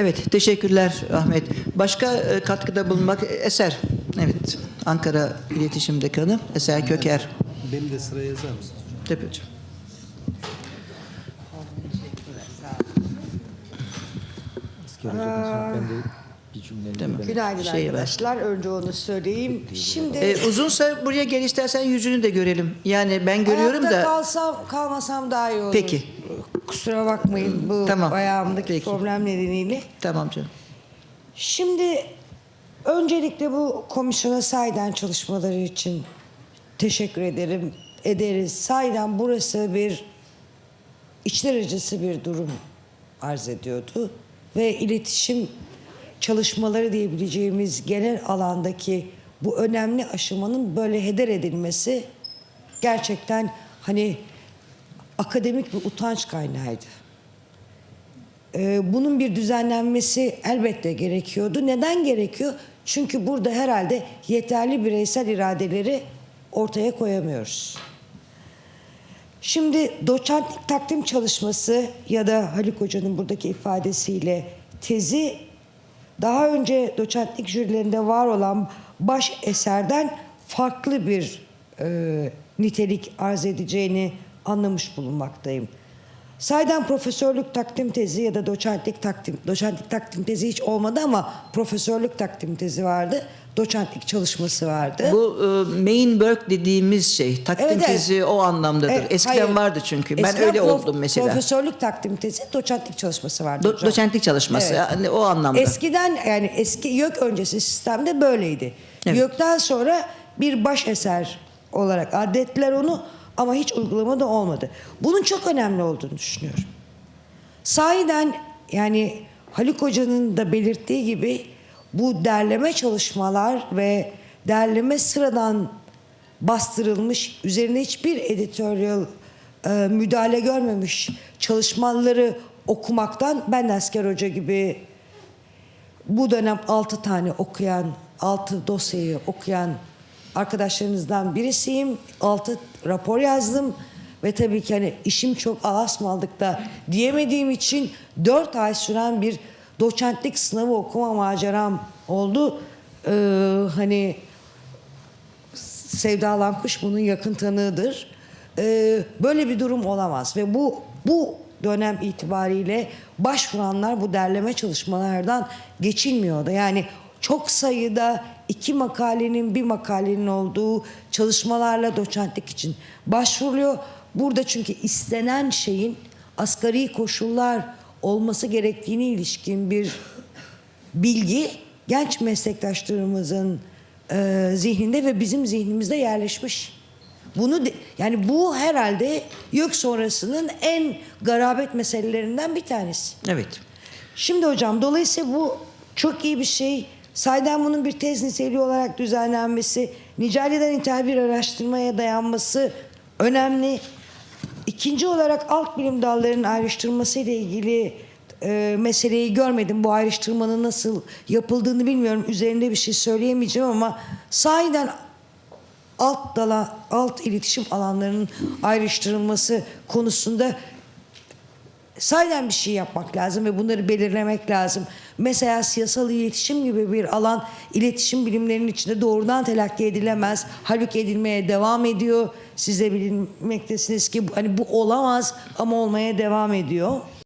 Evet, teşekkürler Ahmet. Başka e, katkıda bulunmak Eser. Evet, Ankara İletişim Dekanı Eser Köker. Beni de sıraya yazar mısınız? Tabii hocam. Ben de bir cümleyle Tamam. ben- Günaydın Şey var. arkadaşlar. Önce onu söyleyeyim. Şimdi E, uzunsa buraya gel istersen yüzünü de görelim. Yani ben görüyorum ayakta da. kalsam kalmasam daha iyi olur. Peki. Kusura bakmayın bu Tamam. ayağımdaki Peki. problem nedeniyle. Tamam canım. Şimdi öncelikle bu komisyona sahiden çalışmaları için teşekkür ederim. Ederiz. Sahiden burası bir içler acısı bir durum arz ediyordu. Ve iletişim çalışmaları diyebileceğimiz genel alandaki bu önemli aşamanın böyle heder edilmesi gerçekten hani akademik bir utanç kaynağıydı. Ee, bunun bir düzenlenmesi elbette gerekiyordu. Neden gerekiyor? Çünkü burada herhalde yeterli bireysel iradeleri ortaya koyamıyoruz. Şimdi doçentlik takdim çalışması ya da Haluk Hoca'nın buradaki ifadesiyle tezi daha önce doçentlik jürilerinde var olan baş eserden farklı bir e, nitelik arz edeceğini anlamış bulunmaktayım. Sayden profesörlük takdim tezi ya da doçentlik takdim, doçentlik takdim tezi hiç olmadı ama profesörlük takdim tezi vardı. Doçentlik çalışması vardı. Bu e, main work dediğimiz şey, takdim Evet, evet. tezi o anlamdadır. Evet, Eskiden hayır. vardı çünkü. Ben Eskiden öyle prof- oldum mesela. Profesörlük takdim tezi, doçentlik çalışması vardı. Do- hocam. doçentlik çalışması Evet. yani o anlamda. Eskiden yani eski YÖK öncesi sistemde böyleydi. Evet. YÖK'ten sonra bir baş eser olarak addettiler onu ama hiç uygulamada olmadı. Bunun çok önemli olduğunu düşünüyorum. Sahiden yani Haluk Hoca'nın da belirttiği gibi bu derleme çalışmalar ve derleme sıradan bastırılmış, üzerine hiçbir editorial e, müdahale görmemiş çalışmaları okumaktan ben asker hoca gibi bu dönem 6 tane okuyan, 6 dosyayı okuyan arkadaşlarınızdan birisiyim. 6 rapor yazdım ve tabii ki hani işim çok alasmaldıkta diyemediğim için 4 ay süren bir doçentlik sınavı okuma maceram oldu. Ee, hani Sevda Lankuş bunun yakın tanığıdır. Ee, böyle bir durum olamaz ve bu bu dönem itibariyle başvuranlar bu derleme çalışmalardan geçilmiyordu. Yani çok sayıda iki makalenin bir makalenin olduğu çalışmalarla doçentlik için başvuruluyor. Burada çünkü istenen şeyin asgari koşullar olması gerektiğine ilişkin bir bilgi genç meslektaşlarımızın e, zihninde ve bizim zihnimizde yerleşmiş. Bunu de- yani bu herhalde YÖK sonrasının en garabet meselelerinden bir tanesi. Evet. Şimdi hocam dolayısıyla bu çok iyi bir şey. Sayden bunun bir tez niteliği olarak düzenlenmesi, Nicali'den ithal bir araştırmaya dayanması önemli. İkinci olarak alt bilim dallarının ayrıştırması ile ilgili e, meseleyi görmedim. Bu ayrıştırmanın nasıl yapıldığını bilmiyorum. Üzerinde bir şey söyleyemeyeceğim ama sahiden alt dala, alt iletişim alanlarının ayrıştırılması konusunda sahiden bir şey yapmak lazım ve bunları belirlemek lazım. Mesela siyasal iletişim gibi bir alan iletişim bilimlerinin içinde doğrudan telakki edilemez. Halbuki edilmeye devam ediyor. Siz de bilmektesiniz ki hani bu olamaz ama olmaya devam ediyor.